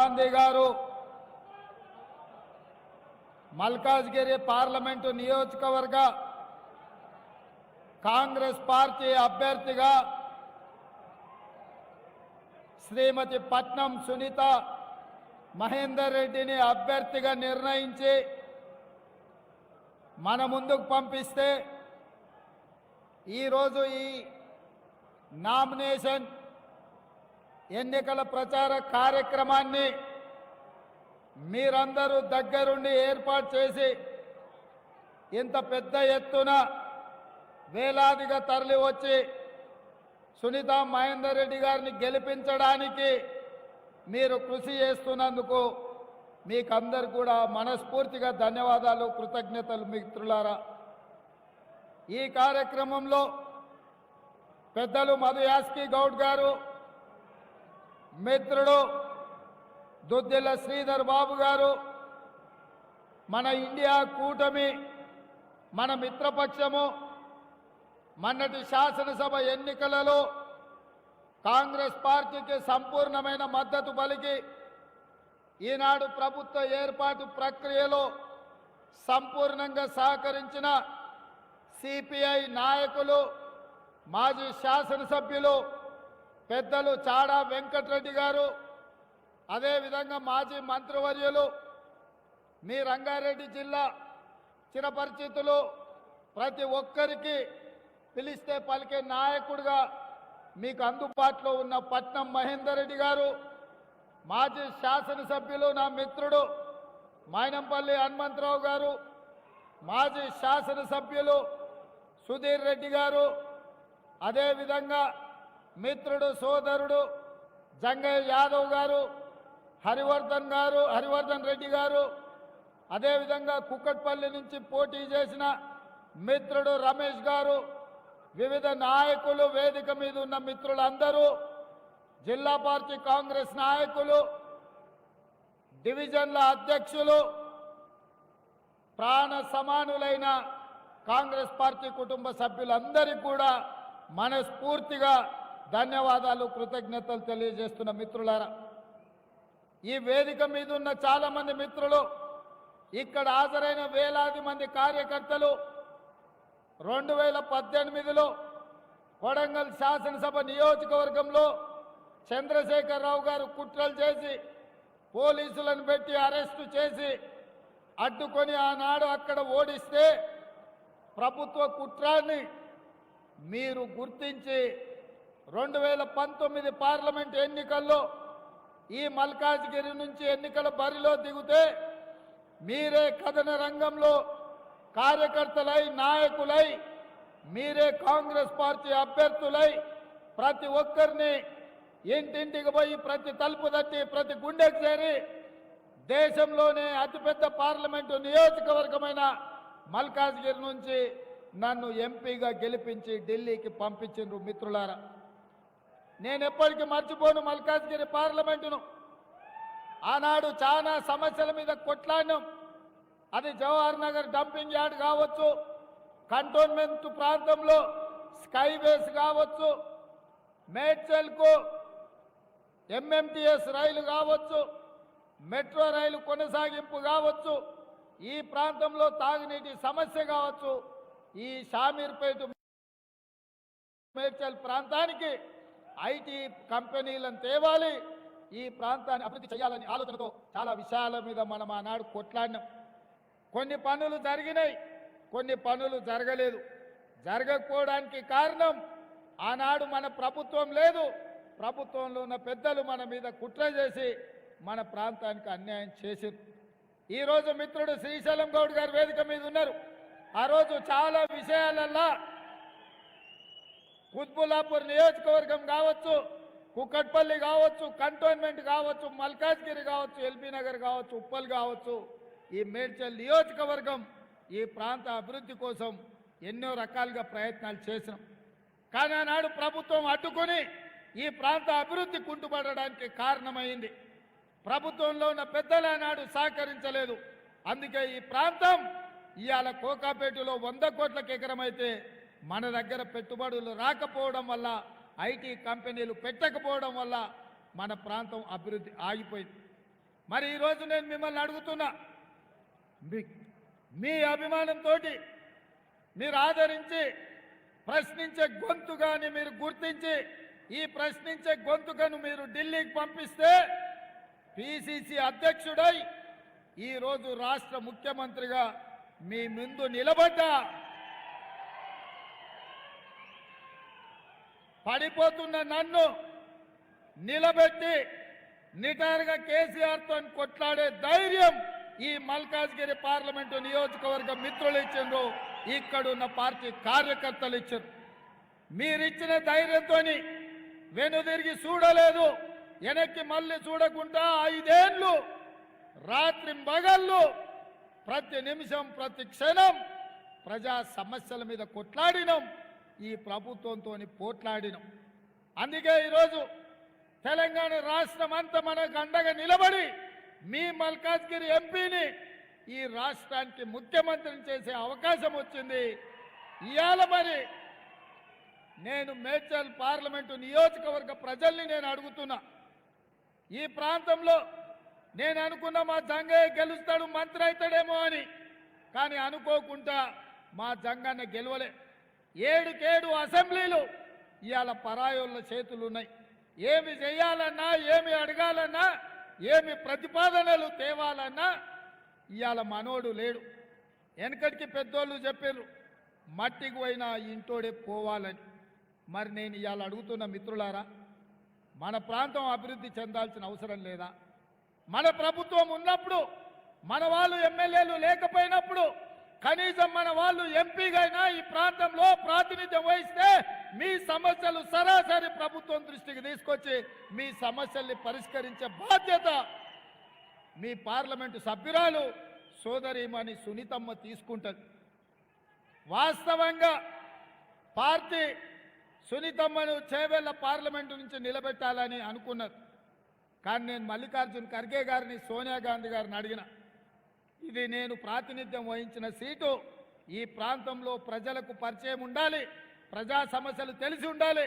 గాంధీ గారు మల్కాజ్గిరి పార్లమెంటు నియోజకవర్గ కాంగ్రెస్ పార్టీ అభ్యర్థిగా శ్రీమతి పట్నం సునీత మహేందర్ రెడ్డిని అభ్యర్థిగా నిర్ణయించి మన ముందుకు పంపిస్తే ఈరోజు ఈ నామినేషన్ ఎన్నికల ప్రచార కార్యక్రమాన్ని మీరందరూ దగ్గరుండి ఏర్పాటు చేసి ఇంత పెద్ద ఎత్తున వేలాదిగా తరలి వచ్చి సునీత మహేందర్ రెడ్డి గారిని గెలిపించడానికి మీరు కృషి చేస్తున్నందుకు మీకు అందరు కూడా మనస్ఫూర్తిగా ధన్యవాదాలు కృతజ్ఞతలు మిత్రులారా. ఈ కార్యక్రమంలో పెద్దలు మధు యాస్కి గౌడ్ గారు మిత్రుడు దుద్దిల శ్రీధర్ బాబు గారు మన ఇండియా కూటమి మన మిత్రపక్షము మొన్నటి శాసనసభ ఎన్నికలలో కాంగ్రెస్ పార్టీకి సంపూర్ణమైన మద్దతు పలికి ఈనాడు ప్రభుత్వ ఏర్పాటు ప్రక్రియలో సంపూర్ణంగా సహకరించిన సిపిఐ నాయకులు మాజీ శాసనసభ్యులు పెద్దలు చాడా వెంకటరెడ్డి గారు అదేవిధంగా మాజీ మంత్రివర్యులు మీ రంగారెడ్డి జిల్లా చిరపరిచితులు ప్రతి ఒక్కరికి పిలిస్తే పలికే నాయకుడిగా మీకు అందుబాటులో ఉన్న పట్నం మహేందర్ రెడ్డి గారు మాజీ శాసనసభ్యులు నా మిత్రుడు మైనంపల్లి హనుమంతరావు గారు మాజీ శాసనసభ్యులు సుధీర్ రెడ్డి గారు అదేవిధంగా మిత్రుడు సోదరుడు జంగయ్య యాదవ్ గారు హరివర్ధన్ గారు హరివర్ధన్ రెడ్డి గారు అదేవిధంగా కుక్కట్పల్లి నుంచి పోటీ చేసిన మిత్రుడు రమేష్ గారు వివిధ నాయకులు వేదిక మీద ఉన్న మిత్రులందరూ జిల్లా పార్టీ కాంగ్రెస్ నాయకులు డివిజన్ల అధ్యక్షులు ప్రాణ సమానులైన కాంగ్రెస్ పార్టీ కుటుంబ సభ్యులందరికీ కూడా మనస్ఫూర్తిగా ధన్యవాదాలు కృతజ్ఞతలు తెలియజేస్తున్న మిత్రులారా. ఈ వేదిక మీద ఉన్న చాలామంది మిత్రులు ఇక్కడ హాజరైన వేలాది మంది కార్యకర్తలు రెండు వేల పద్దెనిమిదిలో కొడంగల్ శాసనసభ నియోజకవర్గంలో చంద్రశేఖరరావు గారు కుట్రలు చేసి పోలీసులను పెట్టి అరెస్టు చేసి అడ్డుకొని ఆనాడు అక్కడ ఓడిస్తే ప్రభుత్వ కుట్రాన్ని మీరు గుర్తించి రెండు వేల పంతొమ్మిది పార్లమెంట్ ఎన్నికల్లో ఈ మల్కాజ్గిరి నుంచి ఎన్నికల బరిలో దిగితే మీరే కథన రంగంలో కార్యకర్తలై నాయకులై మీరే కాంగ్రెస్ పార్టీ అభ్యర్థులై ప్రతి ఒక్కరిని ఇంటింటికి పోయి ప్రతి తలుపు తట్టి ప్రతి గుండెకు చేరి దేశంలోనే అతిపెద్ద పార్లమెంటు నియోజకవర్గమైన మల్కాజ్గిరి నుంచి నన్ను ఎంపీగా గెలిపించి ఢిల్లీకి పంపించిండ్రు మిత్రులారా. నేను ఎప్పటికీ మర్చిపోను మల్కాజ్గిరి పార్లమెంటును. ఆనాడు చాలా సమస్యల మీద కొట్లాడినాం. అది జవహర్ నగర్ డంపింగ్ యార్డ్ కావచ్చు కంటోన్మెంట్ ప్రాంతంలో స్కైవేస్ కావచ్చు మేడ్చల్కు ఎంఎంటిఎస్ రైలు కావచ్చు మెట్రో రైలు కొనసాగింపు కావచ్చు ఈ ప్రాంతంలో తాగునీటి సమస్య కావచ్చు ఈ షామీర్పేట మేడ్చల్ ప్రాంతానికి ఐటీ కంపెనీలను తేవాలి. ఈ ప్రాంతాన్ని అభివృద్ధి చేయాలని ఆలోచనతో చాలా విషయాల మీద మనం ఆనాడు కొట్లాడినాం. కొన్ని పనులు జరిగినాయి. కొన్ని పనులు జరగలేదు. జరగకపోవడానికి కారణం ఆనాడు మన ప్రభుత్వం లేదు. ప్రభుత్వంలో ఉన్న పెద్దలు మన మీద కుట్ర చేసి మన ప్రాంతానికి అన్యాయం చేసింది ఈరోజు మిత్రుడు శ్రీశైలం గౌడ్ గారు వేదిక మీద ఉన్నారు. ఆ రోజు చాలా విషయాలల్లా కుత్బుల్లాపూర్ నియోజకవర్గం కావచ్చు కుక్కట్పల్లి కావచ్చు కంటోన్మెంట్ కావచ్చు మల్కాజ్గిరి కావచ్చు ఎల్బీ నగర్ కావచ్చు ఉప్పల్ కావచ్చు ఈ మేడ్చల్ నియోజకవర్గం ఈ ప్రాంత అభివృద్ధి కోసం ఎన్నో రకాలుగా ప్రయత్నాలు చేసినాం. కానీ ఆనాడు ప్రభుత్వం అడ్డుకొని ఈ ప్రాంత అభివృద్ధి కుంటుపడడానికి కారణమైంది. ప్రభుత్వంలో ఉన్న పెద్దలు ఆనాడు సహకరించలేదు. అందుకే ఈ ప్రాంతం ఇవాళ కోకాపేటలో వంద కోట్లకు ఎకరమైతే మన దగ్గర పెట్టుబడులు రాకపోవడం వల్ల ఐటీ కంపెనీలు పెట్టకపోవడం వల్ల మన ప్రాంతం అభివృద్ధి ఆగిపోయింది. మరి ఈరోజు నేను మిమ్మల్ని అడుగుతున్నా మీ అభిమానంతో మీరు ఆదరించి ప్రశ్నించే గొంతుగాని మీరు గుర్తించి ఈ ప్రశ్నించే గొంతుకను మీరు ఢిల్లీకి పంపిస్తే పిసిసి అధ్యక్షుడై ఈరోజు రాష్ట్ర ముఖ్యమంత్రిగా మీ ముందు నిలబడ్డా. పడిపోతున్న నన్ను నిలబెట్టి నిటారుగా కేసీఆర్తో కొట్లాడే ధైర్యం ఈ మల్కాజ్గిరి పార్లమెంటు నియోజకవర్గ మిత్రులు ఇచ్చిండ్రు. ఇక్కడున్న పార్టీ కార్యకర్తలు ఇచ్చారు మీరిచ్చిన ధైర్యంతో వెనుదిరిగి చూడలేదు. వెనక్కి మళ్ళీ చూడకుండా ఐదేళ్ళు రాత్రి మగళ్ళు ప్రతి నిమిషం ప్రతి క్షణం ప్రజా సమస్యల మీద కొట్లాడినాం. ఈ ప్రభుత్వంతో పోట్లాడినాం. అందుకే ఈరోజు తెలంగాణ రాష్ట్రం అంతా మనకు అండగా నిలబడి మీ మల్కాజ్గిరి ఎంపీని ఈ రాష్ట్రానికి ముఖ్యమంత్రిని చేసే అవకాశం వచ్చింది. ఇవాళ మరి నేను మేడ్చల్ పార్లమెంటు నియోజకవర్గ ప్రజల్ని నేను అడుగుతున్నా. ఈ ప్రాంతంలో నేను అనుకున్న మా జంగయ్య గెలుస్తాడు మంత్రి అవుతాడేమో అని. కానీ అనుకోకుండా మా జంగన్న గెలవలే. ఏడుకేడు అసెంబ్లీలు. ఇవాళ పరాయోళ్ళ చేతులు ఉన్నాయి ఏమి చేయాలన్నా ఏమి అడగాలన్నా ఏమి ప్రతిపాదనలు తేవాలన్నా ఇవాళ మనోడు లేడు. వెనకటికి పెద్దోళ్ళు చెప్పారు మట్టికి పోయినా ఇంటోడే పోవాలని. మరి నేను ఇవాళ అడుగుతున్న మిత్రులారా మన ప్రాంతం అభివృద్ధి చెందాల్సిన అవసరం లేదా? మన ప్రభుత్వం ఉన్నప్పుడు మన వాళ్ళు ఎమ్మెల్యేలు లేకపోయినప్పుడు కనీసం మన వాళ్ళు ఎంపీగా అయినా ఈ ప్రాంతంలో ప్రాతినిధ్యం వహిస్తే మీ సమస్యలు సరాసరి ప్రభుత్వం దృష్టికి తీసుకొచ్చి మీ సమస్యల్ని పరిష్కరించే బాధ్యత మీ పార్లమెంటు సభ్యురాలు సోదరిమణి సునీతమ్మ తీసుకుంటుంది. వాస్తవంగా పార్టీ సునీతమ్మను చేవేళ్ళ పార్లమెంటు నుంచి నిలబెట్టాలని అనుకున్నది. కానీ నేను మల్లికార్జున్ ఖర్గే గారిని సోనియా గాంధీ గారిని అడిగిన ఇది నేను ప్రాతినిధ్యం వహించిన సీటు. ఈ ప్రాంతంలో ప్రజలకు పరిచయం ఉండాలి. ప్రజా సమస్యలు తెలిసి ఉండాలి.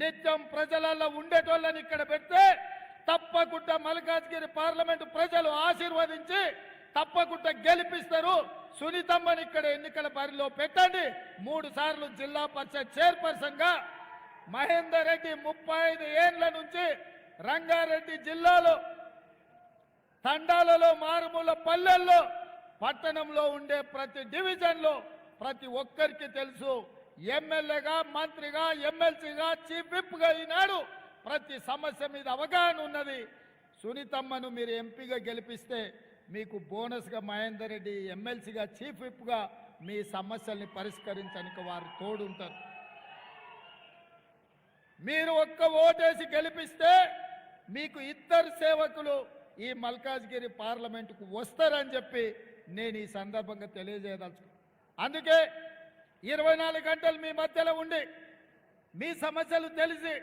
నిత్యం ప్రజలలో ఉండేటోళ్ళని ఇక్కడ పెడితే తప్పకుండా మల్కాజ్గిరి పార్లమెంటు ప్రజలు ఆశీర్వదించి తప్పకుండా గెలిపిస్తారు. సునీతమ్మని ఇక్కడ ఎన్నికల బరిలో పెట్టండి. మూడు సార్లు జిల్లా పరిషత్ చైర్పర్సన్గా మహేందర్ రెడ్డి ముప్పై ఐదు ఏండ్ల నుంచి రంగారెడ్డి జిల్లాలో తండాలలో మారుమూల పల్లెల్లో పట్టణంలో ఉండే ప్రతి డివిజన్లో ప్రతి ఒక్కరికి తెలుసు ఎమ్మెల్యేగా మంత్రిగా ఎమ్మెల్సీగా చీఫ్ విప్గా ఈనాడు ప్రతి సమస్య మీద అవగాహన ఉన్నది. సునీతమ్మను మీరు ఎంపీగా గెలిపిస్తే మీకు బోనస్గా మహేందర్ రెడ్డి ఎమ్మెల్సీగా చీఫ్ విప్గా మీ సమస్యల్ని పరిష్కరించడానికి వారు తోడుంటారు. మీరు ఒక్క ఓటేసి గెలిపిస్తే మీకు ఇద్దరు సేవకులు ఈ మల్కాజ్గిరి పార్లమెంటుకు వస్తారని చెప్పి నేను ఈ సందర్భంగా తెలియజేయదలుచు అందుకే ఇరవై నాలుగు గంటలు మీ మధ్యలో ఉండి మీ సమస్యలు తెలిసి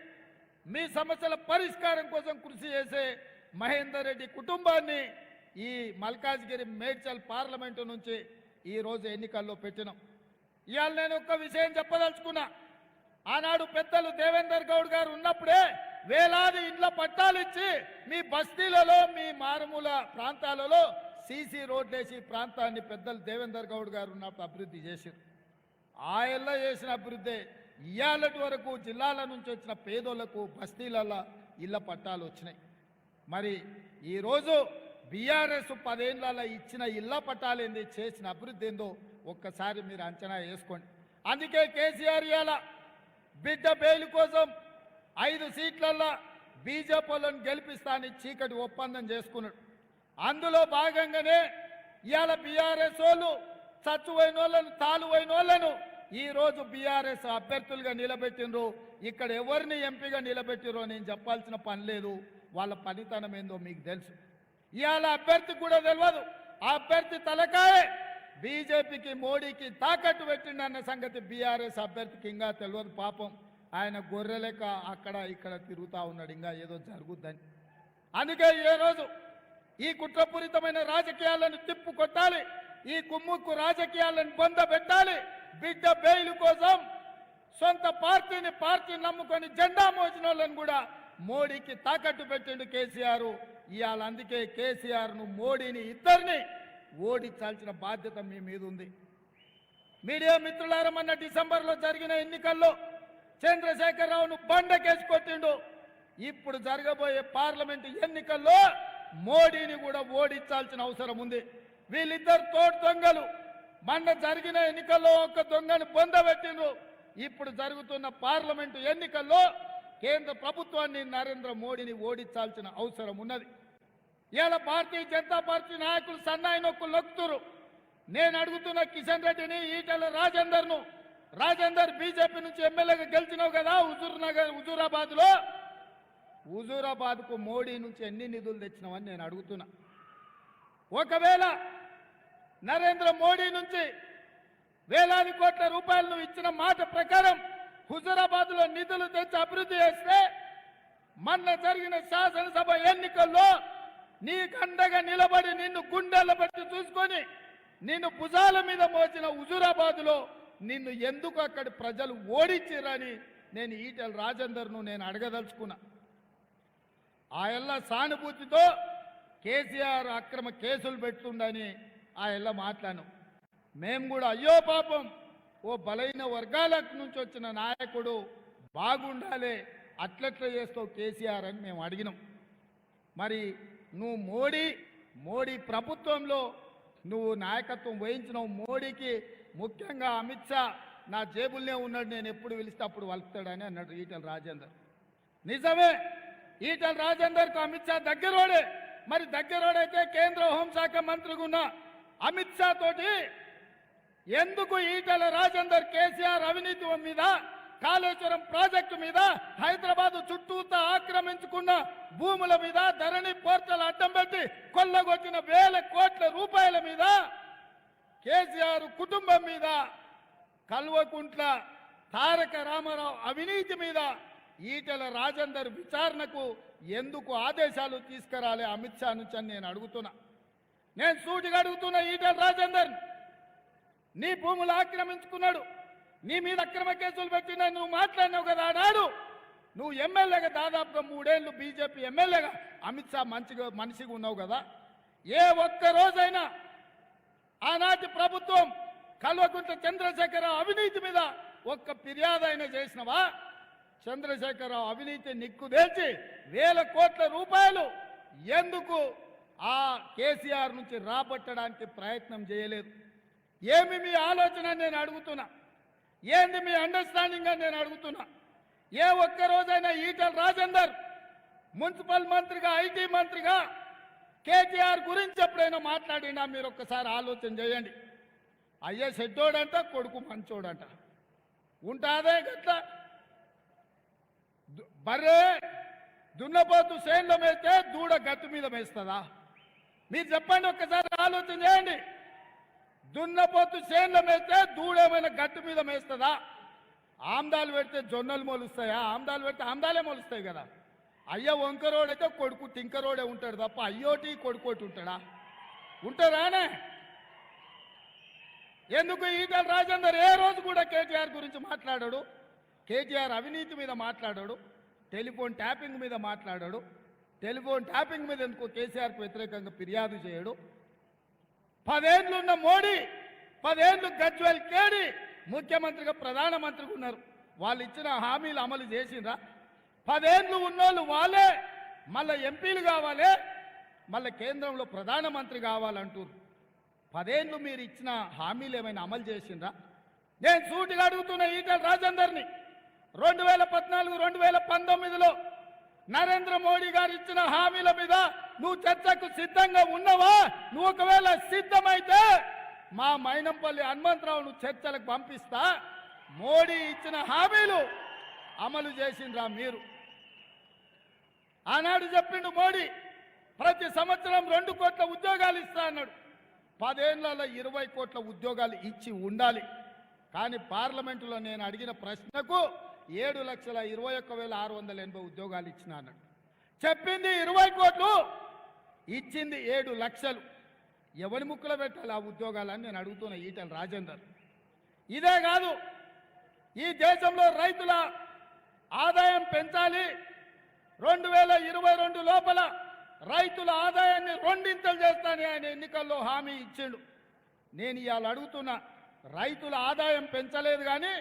మీ సమస్యల పరిష్కారం కోసం కృషి చేసే మహేందర్ రెడ్డి కుటుంబాన్ని ఈ మల్కాజ్గిరి మేడ్చల్ పార్లమెంటు నుంచి ఈరోజు ఎన్నికల్లో పెట్టినాం. ఇవాళ నేను ఒక్క విషయం చెప్పదలుచుకున్నా. ఆనాడు పెద్దలు దేవేందర్ గౌడ్ గారు ఉన్నప్పుడే వేలాది ఇండ్ల పట్టాలు ఇచ్చి మీ బస్తీలలో మీ మారుమూల ప్రాంతాలలో సీసీ రోడ్లేసి ప్రాంతాన్ని పెద్దలు దేవేందర్ గౌడ్ గారు ఉన్నప్పుడు అభివృద్ధి చేశారు. ఆయల్లో చేసిన అభివృద్ధి. ఇయ్యాలటి వరకు జిల్లాల నుంచి వచ్చిన పేదోళ్ళకు బస్తీలలో ఇళ్ళ పట్టాలు వచ్చినాయి. మరి ఈరోజు బీఆర్ఎస్ పదేళ్ళ ఇచ్చిన ఇళ్ళ పట్టాలు ఏంది చేసిన అభివృద్ధి ఏందో ఒక్కసారి మీరు అంచనా వేసుకోండి. అందుకే కేసీఆర్ ఇవాళ బిడ్డ బెయిల్ కోసం ఐదు సీట్లల్లో బీజేపీలను గెలిపిస్తాని చీకటి ఒప్పందం చేసుకున్నాడు. అందులో భాగంగానే ఇవాళ బీఆర్ఎస్ వాళ్ళు చచ్చువైన వాళ్ళను తాలువైన వాళ్ళను ఈరోజు బీఆర్ఎస్ అభ్యర్థులుగా నిలబెట్టినరు ఇక్కడ ఎవరిని ఎంపీగా నిలబెట్టిరో నేను చెప్పాల్సిన పని లేదు. వాళ్ళ పనితనం ఏందో మీకు తెలుసు. ఇవాళ అభ్యర్థి కూడా తెలియదు ఆ అభ్యర్థి తలకాయే. బీజేపీకి మోడీకి తాకట్టు పెట్టిండన్న సంగతి బీఆర్ఎస్ అభ్యర్థికి ఇంకా తెలియదు పాపం. ఆయన గొర్రెలెక్క అక్కడ ఇక్కడ తిరుగుతూ ఉన్నాడు. ఇంకా ఏదో జరుగుద్దని. అందుకే ఈరోజు రోజు ఈ కుట్రపూరితమైన రాజకీయాలను తిప్పు కొట్టాలి ఈ కుమ్ముక్కు రాజకీయాలను పొందబెట్టాలి బిడ్డ బెయిల్ కోసం సొంత పార్టీని పార్టీ నమ్ముకొని జెండా మోసిన వాళ్ళని కూడా మోడీకి తాకట్టు పెట్టిండు కేసీఆర్. ఇవాళ అందుకే కేసీఆర్ను మోడీని ఇద్దరిని ఓడించాల్సిన బాధ్యత మీ మీద ఉంది మీడియా మిత్రులారా మొన్న డిసెంబర్లో జరిగిన ఎన్నికల్లో చంద్రశేఖరరావును బండకేసి కొట్టిండు. ఇప్పుడు జరగబోయే పార్లమెంట్ ఎన్నికల్లో మోడీని కూడా ఓడించాల్సిన అవసరం ఉంది. వీళ్ళిద్దరు తోడు దొంగలు. మొన్న జరిగిన ఎన్నికల్లో ఒక దొంగను పొందబెట్టిండ్రు ఇప్పుడు జరుగుతున్న పార్లమెంటు ఎన్నికల్లో కేంద్ర ప్రభుత్వాన్ని నరేంద్ర మోడీని ఓడించాల్సిన అవసరం ఉన్నది. ఇవాళ భారతీయ జనతా పార్టీ నాయకులు సన్నాయి నొక్కులు నొక్కుతురు నేను అడుగుతున్న కిషన్ రెడ్డిని ఈటల రాజేందర్ను రాజేందర్ బీజేపీ నుంచి ఎమ్మెల్యేగా గెలిచినావు కదా హుజూర్ నగర్ హుజూరాబాద్లో హుజూరాబాద్కు మోడీ నుంచి ఎన్ని నిధులు తెచ్చినావని నేను అడుగుతున్నా. ఒకవేళ నరేంద్ర మోడీ నుంచి వేలాది కోట్ల రూపాయలు నువ్వు ఇచ్చిన మాట ప్రకారం హుజూరాబాద్లో నిధులు తెచ్చి అభివృద్ధి చేస్తే మొన్న జరిగిన శాసనసభ ఎన్నికల్లో నీకండగా నిలబడి నిన్ను గుండెల్లో పెట్టి చూసుకొని నిన్ను భుజాల మీద మోచిన హుజూరాబాద్లో నిన్ను ఎందుకు అక్కడి ప్రజలు ఓడించారని నేను ఈటల రాజేందర్ను నేను అడగదలుచుకున్నా. ఆ ఎల్ల సానుభూతితో కేసీఆర్ అక్రమ కేసులు పెడుతుండని ఆ ఎల్ల మాట్లాను మేము కూడా అయ్యో పాపం ఓ బలైన వర్గాల నుంచి వచ్చిన నాయకుడు బాగుండాలి అట్లట్ల చేస్తావు కేసీఆర్ అని మేము అడిగినాం. మరి నువ్వు మోడీ మోడీ ప్రభుత్వంలో నువ్వు నాయకత్వం వహించినావు మోడీకి ముఖ్యంగా అమిత్ షా నా జేబుల్నే ఉన్నాడు నేను ఎప్పుడు పిలిస్తే అప్పుడు వలుపుతాడని అన్నాడు ఈటల రాజేందర్. నిజమే ఈటల రాజేందర్కు అమిత్ షా దగ్గరోడే. మరి దగ్గరోడైతే కేంద్ర హోంశాఖ మంత్రిగా ఉన్న అమిత్ షా తోటి ఎందుకు ఈటల రాజేందర్ కేసీఆర్ అవినీతి మీద కాళేశ్వరం ప్రాజెక్టు మీద హైదరాబాద్ చుట్టూతా ఆక్రమించుకున్న భూముల మీద ధరణి పోర్టల్ అడ్డం పెట్టి కొల్లగొట్టిన వేల కోట్ల రూపాయల మీద కేసీఆర్ కుటుంబం మీద కల్వకుంట్ల తారక రామారావు అవినీతి మీద ఈటల రాజేందర్ విచారణకు ఎందుకు ఆదేశాలు తీసుకురాలే అమిత్ షా నుంచి అని నేను అడుగుతున్నా. నేను సూటిగా అడుగుతున్నా ఈటల రాజేందర్ నీ భూములు ఆక్రమించుకున్నాడు. నీ మీద అక్రమ కేసులు పెట్టిన నువ్వు మాట్లాడినావు కదా ఆనాడు నువ్వు ఎమ్మెల్యేగా దాదాపుగా మూడేళ్ళు బీజేపీ ఎమ్మెల్యేగా అమిత్ షా మంచిగా మనిషిగా ఉన్నావు కదా. ఏ ఒక్క రోజైనా ఆనాటి ప్రభుత్వం కల్వకుంట్ల చంద్రశేఖర అవినీతి మీద ఒక్క ఫిర్యాదు అయినా చేసినవా? చంద్రశేఖరరావు అవినీతి నిక్కుదేల్చి వేల కోట్ల రూపాయలు ఎందుకు ఆ కేసీఆర్ నుంచి రాబట్టడానికి ప్రయత్నం చేయలేదు? ఏమి మీ ఆలోచన నేను అడుగుతున్నా? ఏంది మీ అండర్స్టాండింగ్ అని నేను అడుగుతున్నా? ఏ ఒక్క రోజైనా ఈటల రాజేందర్ మున్సిపల్ మంత్రిగా ఐటీ మంత్రిగా కేటీఆర్ గురించి ఎప్పుడైనా మాట్లాడినా మీరు ఒక్కసారి ఆలోచన చేయండి. అయ్యే సెడ్డోడంట కొడుకు మంచోడంట. ఉంటాదే గట్ల? దు- దున్నపోతు సేన్లో మేస్తే దూడ గట్టు మీద మేస్తుందా? మీరు చెప్పండి ఒక్కసారి ఆలోచన చేయండి. దున్నపోతు సేన్లో మేస్తే దూడేమైనా గట్టు మీద మేస్తుందా? ఆమ్దాలు పెడితే జొన్నలు మొలుస్తాయా? ఆమ్దాలు పెడితే ఆమ్దాలే మొలుస్తాయి కదా. అయ్య వంకరోడైతే కొడుకు టింకరోడే ఉంటాడు తప్ప అయ్యోటి కొడుకోటి ఉంటాడా? ఉంటారానే? ఎందుకు ఈటల రాజేందర్ ఏ రోజు కూడా కేటీఆర్ గురించి మాట్లాడాడు? కేటీఆర్ అవినీతి మీద మాట్లాడాడు టెలిఫోన్ ట్యాపింగ్ మీద మాట్లాడాడు టెలిఫోన్ ట్యాపింగ్ మీద ఎందుకు కేసీఆర్కు వ్యతిరేకంగా ఫిర్యాదు చేయడు? పదేండ్లు ఉన్న మోడీ పదేండ్లు గజ్వెల్ కేడి ముఖ్యమంత్రిగా ప్రధానమంత్రిగా ఉన్నారు. వాళ్ళు ఇచ్చిన హామీలు అమలు చేసిండ్రా? పదేండ్లు ఉన్నోళ్ళు వాళ్ళే. మళ్ళీ ఎంపీలు కావాలి. మళ్ళీ కేంద్రంలో ప్రధానమంత్రి కావాలంటారు పదేండ్లు మీరు ఇచ్చిన హామీలు ఏమైనా అమలు చేసిండ్రా? నేను సూటిగా అడుగుతున్న ఈటల రాజేందర్ని రెండు వేల పద్నాలుగు రెండు వేల పంతొమ్మిదిలో నరేంద్ర మోడీ గారు ఇచ్చిన హామీల మీద నువ్వు చర్చకు సిద్ధంగా ఉన్నావా? నువ్వు ఒకవేళ సిద్ధమైతే మా మైనంపల్లి హనుమంతరావును చర్చలకు పంపిస్తా. మోడీ ఇచ్చిన హామీలు అమలు చేసిండ్రా మీరు. ఆనాడు చెప్పిండు మోడీ ప్రతి సంవత్సరం రెండు కోట్ల ఉద్యోగాలు ఇస్తా అన్నాడు. పదేళ్ళలో ఇరవై కోట్ల ఉద్యోగాలు ఇచ్చి ఉండాలి. కానీ పార్లమెంటులో నేను అడిగిన ప్రశ్నకు ఏడు లక్షల ఇరవై ఒక్క వేల ఆరు వందల ఎనభై ఉద్యోగాలు ఇచ్చిన అన్నాడు. చెప్పింది ఇరవై కోట్లు ఇచ్చింది ఏడు లక్షలు. ఎవరి ముక్కలు పెట్టాలి ఆ ఉద్యోగాలని నేను అడుగుతున్న ఈటల రాజేందర్. ఇదే కాదు ఈ దేశంలో రైతుల ఆదాయం పెంచాలి. రెండు వేల ఇరవై రెండు లోపల రైతుల ఆదాయాన్ని రెండింతలు చేస్తానని ఆయన ఎన్నికల్లో హామీ ఇచ్చిండు. నేను ఇవాళ అడుగుతున్నా రైతుల ఆదాయం పెంచలేదు కానీ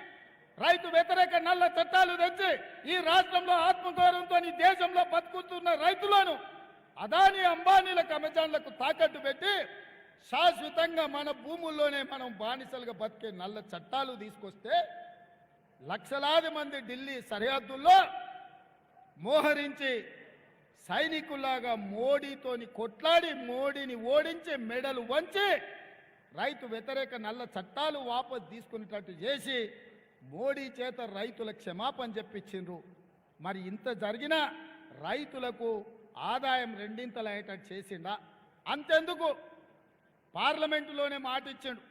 రైతు వ్యతిరేక నల్ల చట్టాలు తెచ్చి ఈ రాష్ట్రంలో ఆత్మగౌరవంతో ఈ దేశంలో బతుకుతున్న రైతులను అదాని అంబానీల కమజాన్లకు తాకట్టు పెట్టి శాశ్వతంగా మన భూముల్లోనే మనం బానిసలుగా బతికే నల్ల చట్టాలు తీసుకొస్తే లక్షలాది మంది ఢిల్లీ సరిహద్దుల్లో మోహరించి సైనికుల్లాగా మోడీతోని కొట్లాడి మోడీని ఓడించి మెడలు వంచి రైతు వ్యతిరేక నల్ల చట్టాలు వాపసు తీసుకునేటట్టు చేసి మోడీ చేత రైతుల క్షమాపణ చెప్పించిండ్రు. మరి ఇంత జరిగినా రైతులకు ఆదాయం రెండింతలు అయ్యేటట్టు చేసిండా? అంతెందుకు? పార్లమెంటులోనే మాట ఇచ్చిండు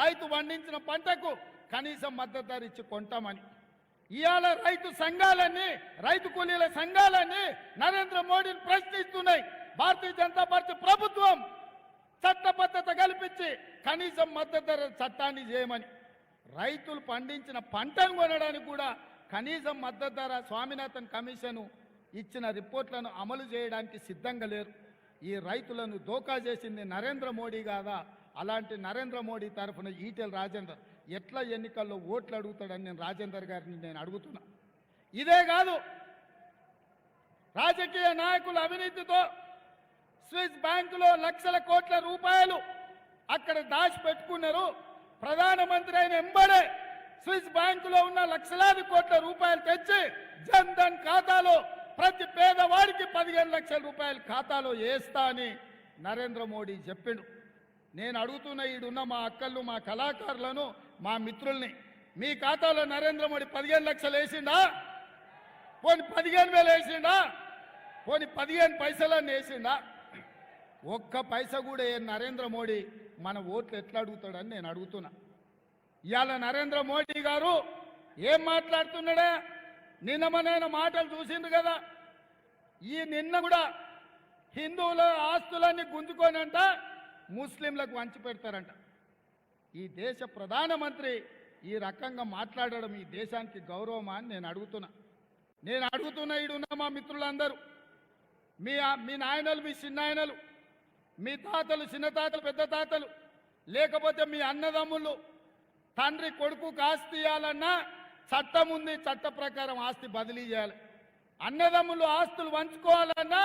రైతు పండించిన పంటకు కనీసం మద్దతు ధర ఇచ్చి కొంటామని. ఇవాళ రైతు సంఘాలన్నీ రైతు కూలీల సంఘాలన్నీ నరేంద్ర మోడీని ప్రశ్నిస్తున్నాయి. భారతీయ జనతా పార్టీ ప్రభుత్వం చట్టబద్ధత కల్పించి కనీసం మద్దతు ధర చట్టాన్ని చేయమని. రైతులు పండించిన పంటను కొనడానికి కూడా కనీసం మద్దతు ధర స్వామినాథన్ కమిషన్ ఇచ్చిన రిపోర్ట్లను అమలు చేయడానికి సిద్ధంగా లేరు. ఈ రైతులను దోకా చేసింది నరేంద్ర మోడీ కాదా? అలాంటి నరేంద్ర మోడీ తరఫున ఈటెల రాజేందర్. ఎట్లా ఎన్నికల్లో ఓట్లు అడుగుతాడని నేను రాజేందర్ గారిని నేను అడుగుతున్నా. ఇదే కాదు రాజకీయ నాయకుల అవినీతితో స్విస్ బ్యాంకులో లక్షల కోట్ల రూపాయలు అక్కడ దాచి పెట్టుకున్నారు ప్రధానమంత్రి అయిన ఎంబడే స్విస్ బ్యాంకులో ఉన్న లక్షలాది కోట్ల రూపాయలు తెచ్చి జన్ ధన్ ఖాతాలో ప్రతి పేదవాడికి పదిహేను లక్షల రూపాయలు ఖాతాలో వేస్తా అని నరేంద్ర మోడీ చెప్పిండు. నేను అడుగుతున్న ఈడున్న మా అక్కళ్ళు మా కళాకారులను మా మిత్రుల్ని. మీ ఖాతాలో నరేంద్ర మోడీ పదిహేను లక్షలు వేసిండా? పోని పదిహేను వేలు వేసిండా? పోని పదిహేను పైసలన్నీ వేసిండా? ఒక్క పైస కూడా ఏ నరేంద్ర మోడీ మన ఓట్లు ఎట్లా అడుగుతాడని నేను అడుగుతున్నా. ఇవాళ నరేంద్ర మోడీ గారు ఏం మాట్లాడుతున్నాడా? నిన్న మాటలు చూసిండు కదా. ఈ నిన్న కూడా హిందువుల ఆస్తులన్నీ గుంజుకోనంట ముస్లింలకు వంచి పెడతారంట. ఈ దేశ ప్రధానమంత్రి ఈ రకంగా మాట్లాడడం ఈ దేశానికి గౌరవమా అని నేను అడుగుతున్నా. నేను అడుగుతున్నా ఈడున్న మా మిత్రులందరూ మీ మీ నాయనలు మీ చిన్నాయనలు మీ తాతలు చిన్న తాతలు పెద్ద తాతలు లేకపోతే మీ అన్నదమ్ములు తండ్రి కొడుకు ఆస్తి ఇవ్వాలన్నా చట్టం ఉంది చట్ట ప్రకారం ఆస్తి బదిలీ చేయాలి. అన్నదమ్ములు ఆస్తులు పంచుకోవాలన్నా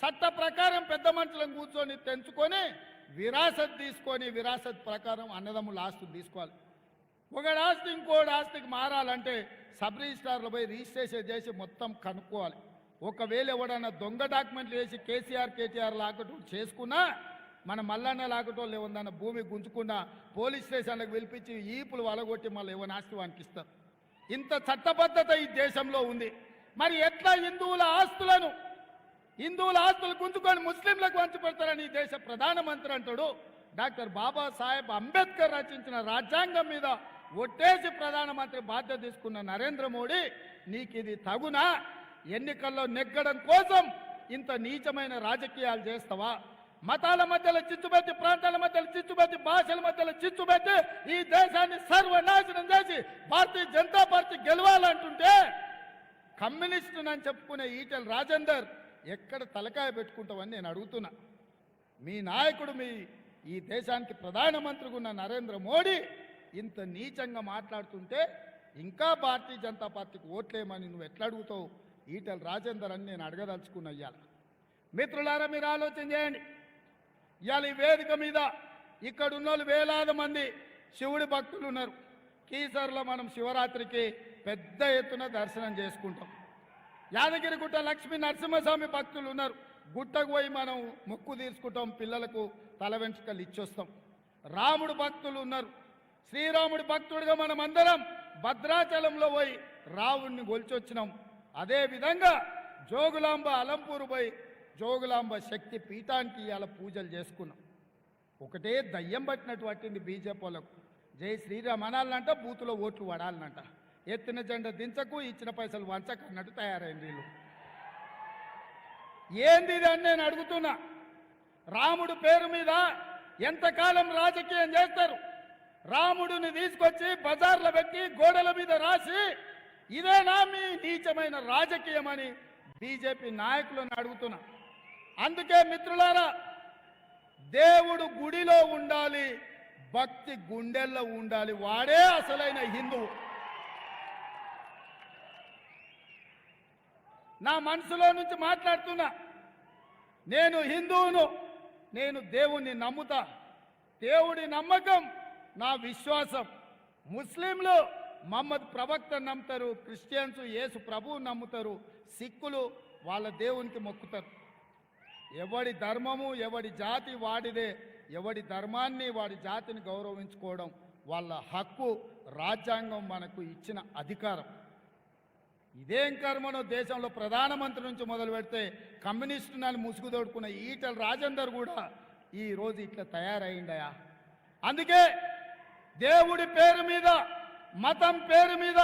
చట్ట ప్రకారం పెద్ద మనుషులను కూర్చొని తెంచుకొని విరాసత్ తీసుకొని విరాసత్ ప్రకారం అన్నదమ్ముల ఆస్తులు తీసుకోవాలి. ఒకటి ఆస్తి ఇంకోటి ఆస్తికి మారాలంటే సబ్ రిజిస్ట్రార్లు పోయి రిజిస్ట్రేషన్ చేసి మొత్తం కనుక్కోవాలి. ఒకవేళ ఎవడన్నా దొంగ డాక్యుమెంట్లు వేసి కేసీఆర్ కేటీఆర్ లాకటం చేసుకున్నా మన మల్లన్న లాకటోళ్ళు ఏమన్నా భూమి గుంజుకున్నా పోలీస్ స్టేషన్లకు పిలిపించి ఈపులు వలగొట్టి మళ్ళీ ఏమైనా ఆస్తి వానికి ఇస్తారు. ఇంత చట్టబద్ధత ఈ దేశంలో ఉంది. మరి ఎట్లా హిందువుల ఆస్తులను హిందువుల ఆస్తులు గుంజుకొని ముస్లింలకు వంచి పెడతారని దేశ ప్రధానమంత్రి అంటాడు. డాక్టర్ బాబాసాహెబ్ అంబేద్కర్ రచించిన రాజ్యాంగం మీద ఒట్టేసి ప్రధానమంత్రి బాధ్యత తీసుకున్న నరేంద్ర మోడీ నీకు ఇది తగునా? ఎన్నికల్లో నెగ్గడం కోసం ఇంత నీచమైన రాజకీయాలు చేస్తావా? మతాల మధ్యలో చిచ్చుబెట్టి ప్రాంతాల మధ్యలో చిచ్చుబెట్టి భాషల మధ్యలో చిచ్చుబెట్టి ఈ దేశాన్ని సర్వనాశనం చేసి భారతీయ జనతా పార్టీ గెలవాలంటుంటే కమ్యూనిస్టునని చెప్పుకునే ఈటెల రాజేందర్ ఎక్కడ తలకాయ పెట్టుకుంటావని నేను అడుగుతున్నా. మీ నాయకుడు మీ ఈ దేశానికి ప్రధానమంత్రిగా ఉన్న నరేంద్ర మోడీ ఇంత నీచంగా మాట్లాడుతుంటే ఇంకా భారతీయ జనతా పార్టీకి ఓట్లేమని నువ్వు ఎట్లా అడుగుతావు? ఈటల రాజేందర్ అని నేను అడగదలుచుకున్న ఇవాళ మిత్రులారా మీరు ఆలోచన చేయండి. ఇవాళ ఈ వేదిక మీద ఇక్కడ ఉన్న వాళ్ళు వేలాది మంది శివుడి భక్తులు ఉన్నారు. కీసర్లో మనం శివరాత్రికి పెద్ద ఎత్తున దర్శనం చేసుకుంటాం. యాదగిరిగుట్ట లక్ష్మీ నరసింహస్వామి భక్తులు ఉన్నారు. గుట్టకు పోయి మనం మొక్కు తీసుకుంటాం పిల్లలకు తల వెంట్రుకలు ఇచ్చొస్తాం. రాముడు భక్తులు ఉన్నారు. శ్రీరాముడి భక్తుడిగా మనం అందరం భద్రాచలంలో పోయి రావుణ్ణి గొలిచొచ్చినాం. అదే విధంగా జోగులాంబ అలంపూరు పోయి జోగులాంబ శక్తి పీఠానికి ఇవాళ పూజలు చేసుకున్నాం. ఒకటే దయ్యం పట్టినట్టు పట్టింది బీజేపీలకు జై శ్రీరామ్ అనాలంట బూతులో ఓట్లు పడాలనంట ఎత్తిన జెండా దించకు ఇచ్చిన పైసలు వంచకు అన్నట్టు తయారైంది వీళ్ళు. ఏంది ఇది అని నేను అడుగుతున్నా. రాముడు పేరు మీద ఎంతకాలం రాజకీయం చేస్తారు? రాముడిని తీసుకొచ్చి బజార్లో పెట్టి గోడల మీద రాసి ఇదేనా మీ నీచమైన రాజకీయం అని బీజేపీ నాయకులను అడుగుతున్నా. అందుకే మిత్రులారా దేవుడు గుడిలో ఉండాలి భక్తి గుండెల్లో ఉండాలి. వాడే అసలైన హిందువు. నా మనసులో నుంచి మాట్లాడుతున్నా. నేను హిందువును నేను దేవుణ్ణి నమ్ముతా. దేవుడి నమ్మకం నా విశ్వాసం. ముస్లింలు మహమ్మద్ ప్రవక్త నమ్ముతారు క్రిస్టియన్స్ యేసు ప్రభువు నమ్ముతారు సిక్కులు వాళ్ళ దేవునికి మొక్కుతారు. ఎవడి ధర్మము ఎవడి జాతి వాడిదే ఎవడి ధర్మాన్ని వాడి జాతిని గౌరవించుకోవడం వాళ్ళ హక్కు రాజ్యాంగం మనకు ఇచ్చిన అధికారం. ఇదేం కర్మనో దేశంలో ప్రధానమంత్రి నుంచి మొదలు పెడితే కమ్యూనిస్టు నాని ముసుగు తోడుకున్న ఈటల రాజేందర్ కూడా ఈ రోజు ఇట్లా తయారైండయా అందుకే దేవుడి పేరు మీద మతం పేరు మీద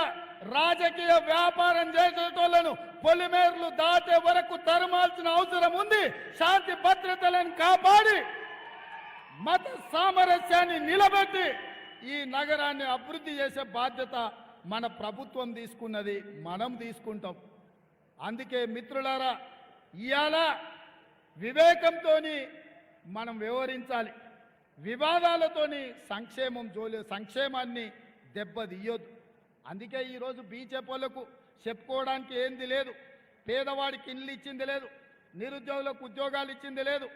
రాజకీయ వ్యాపారం చేసేటోళ్ళను పొలిమేర్లు దాటే వరకు తరమాల్సిన అవసరం ఉంది. శాంతి భద్రతలను కాపాడి మత సామరస్యాన్ని నిలబెట్టి ఈ నగరాన్ని అభివృద్ధి చేసే బాధ్యత మన ప్రభుత్వం తీసుకున్నది మనం తీసుకుంటాం. అందుకే మిత్రులారా ఇవాళ వివేకంతో మనం వ్యవహరించాలి. వివాదాలతోని సంక్షేమం జోలి సంక్షేమాన్ని దెబ్బతీయొద్దు. అందుకే ఈరోజు బీజేపీలకు చెప్పుకోవడానికి ఏంది లేదు. పేదవాడికి ఇల్లు ఇచ్చింది లేదు నిరుద్యోగులకు ఉద్యోగాలు ఇచ్చింది లేదు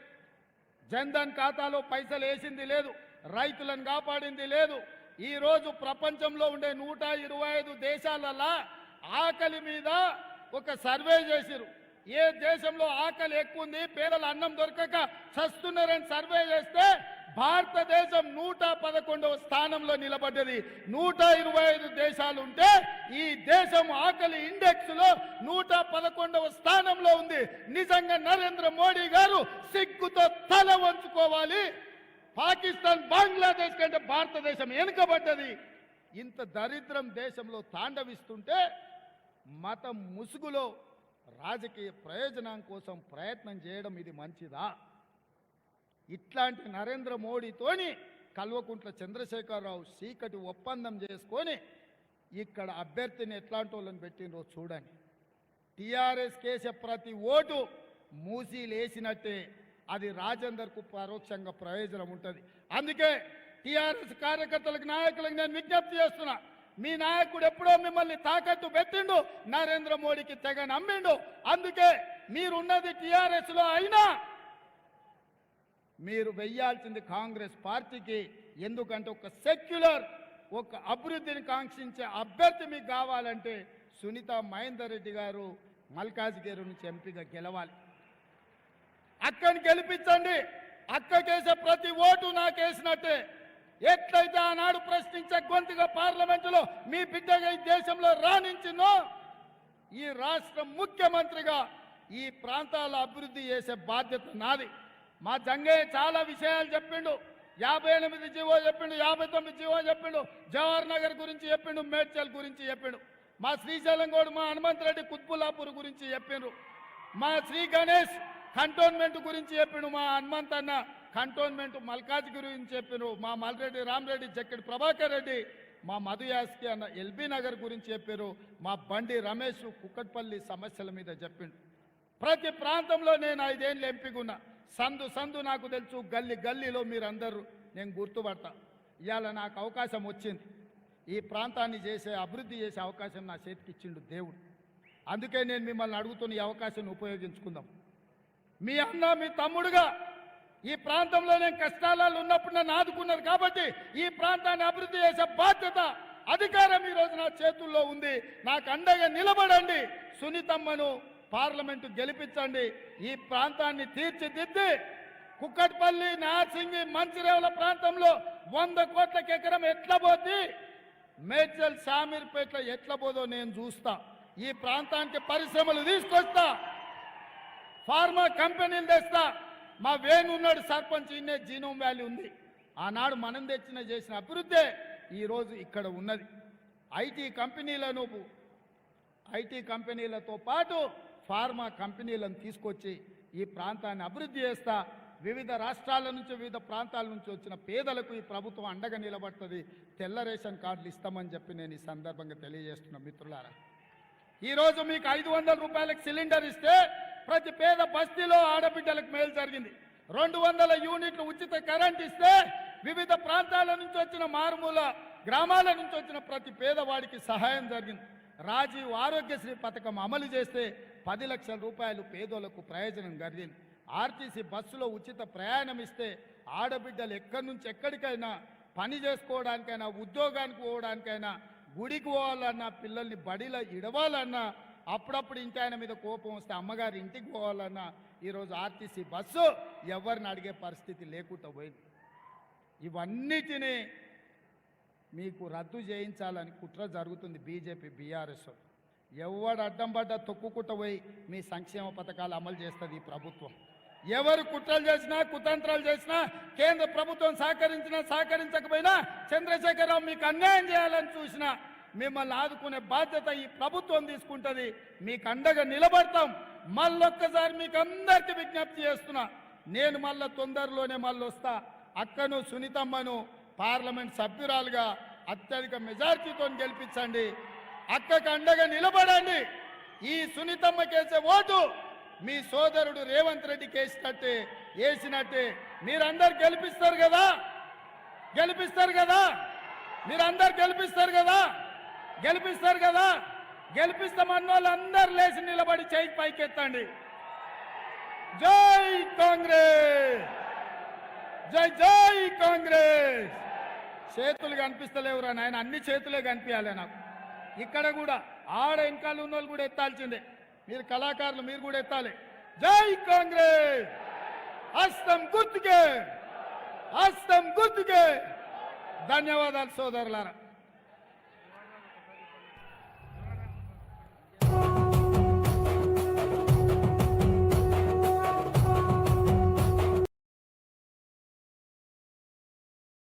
జన్ధన్ ఖాతాలో పైసలు వేసింది లేదు రైతులను కాపాడింది లేదు ఈరోజు ప్రపంచంలో ఉండే నూట ఇరవై ఐదు దేశాలలో ఆకలి మీద ఒక సర్వే చేసిరు ఏ దేశంలో ఆకలి ఎక్కువ ఉంది పేదలు అన్నం దొరకక చస్తున్నారని సర్వే చేస్తే భారతదేశం నూట పదకొండవ స్థానంలో నిలబడ్డది. నూట ఇరవై ఐదు దేశాలు ఉంటే ఈ దేశం ఆకలి ఇండెక్స్లో నూట పదకొండవ స్థానంలో ఉంది. నిజంగా నరేంద్ర మోడీ గారు సిగ్గుతో తల వంచుకోవాలి. పాకిస్తాన్ బంగ్లాదేశ్ కంటే భారతదేశం వెనుకబడ్డది. ఇంత దరిద్రం దేశంలో తాండవిస్తుంటే మతం ముసుగులో రాజకీయ ప్రయోజనం కోసం ప్రయత్నం చేయడం ఇది మంచిదా? ఇట్లాంటి నరేంద్ర మోడీతోని కల్వకుంట్ల చంద్రశేఖరరావు చీకటి ఒప్పందం చేసుకొని ఇక్కడ అభ్యర్థిని ఎట్లాంటి వాళ్ళని పెట్టినరో చూడండి. టీఆర్ఎస్ కేసే ప్రతి ఓటు మూసి లేచినట్టే అది రాజేందర్కు పరోక్షంగా ప్రయోజనం ఉంటుంది. అందుకే టీఆర్ఎస్ కార్యకర్తలకు నాయకులకు నేను విజ్ఞప్తి చేస్తున్నా. మీ నాయకుడు ఎప్పుడో మిమ్మల్ని తాకట్టు పెట్టిండు నరేంద్ర మోడీకి తెగ నమ్మిండు. అందుకే మీరున్నది టీఆర్ఎస్లో అయినా మీరు వెయ్యాల్సింది కాంగ్రెస్ పార్టీకి. ఎందుకంటే ఒక సెక్యులర్ ఒక అభివృద్ధిని కాంక్షించే అభ్యర్థి మీకు కావాలంటే సునీత మహేందర్ రెడ్డి గారు మల్కాజ్గిరి నుంచి ఎంపీగా గెలవాలి. అక్కని గెలిపించండి. అక్కకేసే ప్రతి ఓటు నాకేసినట్టే ఎట్లయితే ఆనాడు ప్రశ్నించే గొంతుగా పార్లమెంటులో మీ బిడ్డగా ఈ దేశంలో రాణించిందో ఈ రాష్ట్ర ముఖ్యమంత్రిగా ఈ ప్రాంతాల అభివృద్ధి చేసే బాధ్యత నాది. మా జంగయ్య చాలా విషయాలు చెప్పిండు. యాభై ఎనిమిది జీవో చెప్పిండు యాభై తొమ్మిది జీవో చెప్పిండు. జవహర్ నగర్ గురించి చెప్పిండు మేడ్చల్ గురించి చెప్పిండు. మా శ్రీశైలం గౌడ్ మా హనుమంతరెడ్డి కుత్బుల్లాపూర్ గురించి చెప్పిండ్రు. మా శ్రీ గణేష్ కంటోన్మెంట్ గురించి చెప్పిండు మా హనుమంత్ అన్న కంటోన్మెంట్ మల్కాజ్ గురించి చెప్పిండ్రు మా మల్రెడ్డి రామరెడ్డి జక్కడి ప్రభాకర్ రెడ్డి మా మధు యాస్కి అన్న ఎల్బీ నగర్ గురించి చెప్పారు మా బండి రమేష్ కుక్కట్పల్లి సమస్యల మీద చెప్పిండు. ప్రతి ప్రాంతంలో నేను ఐదేళ్ళు ఎంపికున్నా సందు సందు నాకు తెలుసు గల్లి గల్లీలో మీరందరూ నేను గుర్తుపడతా. ఇవాళ నాకు అవకాశం వచ్చింది. ఈ ప్రాంతాన్ని చేసే అభివృద్ధి చేసే అవకాశం నా చేతికి ఇచ్చిండు దేవుడు. అందుకే నేను మిమ్మల్ని అడుగుతున్న ఈ అవకాశాన్ని ఉపయోగించుకుందాం. మీ అన్న మీ తమ్ముడుగా ఈ ప్రాంతంలో నేను కష్టాలలో ఉన్నప్పుడు నన్ను ఆదుకున్నారు కాబట్టి ఈ ప్రాంతాన్ని అభివృద్ధి చేసే బాధ్యత అధికారం ఈరోజు రోజు నా చేతుల్లో ఉంది. నాకు అండగా నిలబడండి. సునీతమ్మను పార్లమెంటు గెలిపించండి. ఈ ప్రాంతాన్ని తీర్చిదిద్ది కుక్కట్పల్లి నాసింగి మంచిరేవుల ప్రాంతంలో వంద కోట్ల ఎకరం ఎట్లా పోద్ది? మేడ్చల్ షామీర్పేట ఎట్లా పోదో నేను చూస్తా. ఈ ప్రాంతానికి పరిశ్రమలు తీసుకొస్తా. ఫార్మా కంపెనీలు తెస్తా. మా వేణు ఉన్నాడు సర్పంచ్ ఇన్నే జీనోమ్ వ్యాలీ ఉంది. ఆనాడు మనం తెచ్చిన చేసిన అభివృద్ధే ఈరోజు ఇక్కడ ఉన్నది. ఐటీ కంపెనీలను ఐటీ కంపెనీలతో పాటు ఫార్మా కంపెనీలను తీసుకొచ్చి ఈ ప్రాంతాన్ని అభివృద్ధి చేస్తా. వివిధ రాష్ట్రాల నుంచి వివిధ ప్రాంతాల నుంచి వచ్చిన పేదలకు ఈ ప్రభుత్వం అండగా నిలబడుతుంది. తెల్ల రేషన్ కార్డులు ఇస్తామని చెప్పి నేను ఈ సందర్భంగా తెలియజేస్తున్నా మిత్రులారా. ఈరోజు మీకు ఐదు వందల రూపాయలకు సిలిండర్ ఇస్తే ప్రతి పేద బస్తీలో ఆడబిడ్డలకు మేలు జరిగింది. రెండు వందల యూనిట్లు ఉచిత కరెంట్ ఇస్తే వివిధ ప్రాంతాల నుంచి వచ్చిన మారుమూల గ్రామాల నుంచి వచ్చిన ప్రతి పేదవాడికి సహాయం జరిగింది. రాజీవ్ ఆరోగ్యశ్రీ పథకం అమలు చేస్తే పది లక్షల రూపాయలు పేదోళ్ళకు ప్రయోజనం జరిగింది ఆర్టీసీ బస్సులో ఉచిత ప్రయాణం ఇస్తే ఆడబిడ్డలు ఎక్కడి నుంచి ఎక్కడికైనా పని చేసుకోవడానికైనా ఉద్యోగానికి పోవడానికైనా గుడికి పోవాలన్నా పిల్లల్ని బడిలో ఇడవాలన్నా అప్పుడప్పుడు ఇంటి ఆయన మీద కోపం వస్తే అమ్మగారి ఇంటికి పోవాలన్నా ఈరోజు ఆర్టీసీ బస్సు ఎవరిని అడిగే పరిస్థితి లేకుండా పోయింది. ఇవన్నిటినీ మీకు రద్దు చేయించాలని కుట్ర జరుగుతుంది బీజేపీ బీఆర్ఎస్ ఎవడు అడ్డం పడ్డ తొక్కుకుంటూ పోయి మీ సంక్షేమ పథకాలు అమలు చేస్తుంది ఈ ప్రభుత్వం. ఎవరు కుట్రలు చేసినా కుతంత్రాలు చేసినా కేంద్ర ప్రభుత్వం సహకరించినా సహకరించకపోయినా చంద్రశేఖరరావు మీకు అన్యాయం చేయాలని చూసినా మిమ్మల్ని ఆదుకునే బాధ్యత ఈ ప్రభుత్వం తీసుకుంటుంది. మీకు అండగా నిలబడతాం. మళ్ళొక్కసారి మీకు అందరికీ విజ్ఞప్తి చేస్తున్నా. నేను మళ్ళా తొందరలోనే మళ్ళీ వస్తా. అక్కను సునీతమ్మను పార్లమెంట్ సభ్యురాలుగా అత్యధిక మెజార్టీతో గెలిపించండి. అక్కకు అండగా నిలబడండి. ఈ సునీతమ్మ కేసే ఓటు మీ సోదరుడు రేవంత్ రెడ్డి కేసినట్టే వేసినట్టే మీరందరు గెలిపిస్తారు కదా? గెలిపిస్తారు కదా? మీరందరు గెలిపిస్తారు కదా? గెలిపిస్తారు కదా. గెలిపిస్తామన్న వాళ్ళందరూ లేచి నిలబడి చేయి పైకెత్తండి. జై కాంగ్రెస్! జై జై కాంగ్రెస్! చేతులు కనిపిస్తలేవురా నాయన అన్ని చేతులే కనిపించాలి నాకు. ఇక్కడ కూడా ఆడ ఇంకా ఉన్న వాళ్ళు కూడా ఎత్తాల్సిందే. మీరు కళాకారులు మీరు కూడా ఎత్తాలి. జై కాంగ్రెస్! హస్తం గుర్తుకే! హస్తం గుర్తుకే! ధన్యవాదాలు సోదరులారా.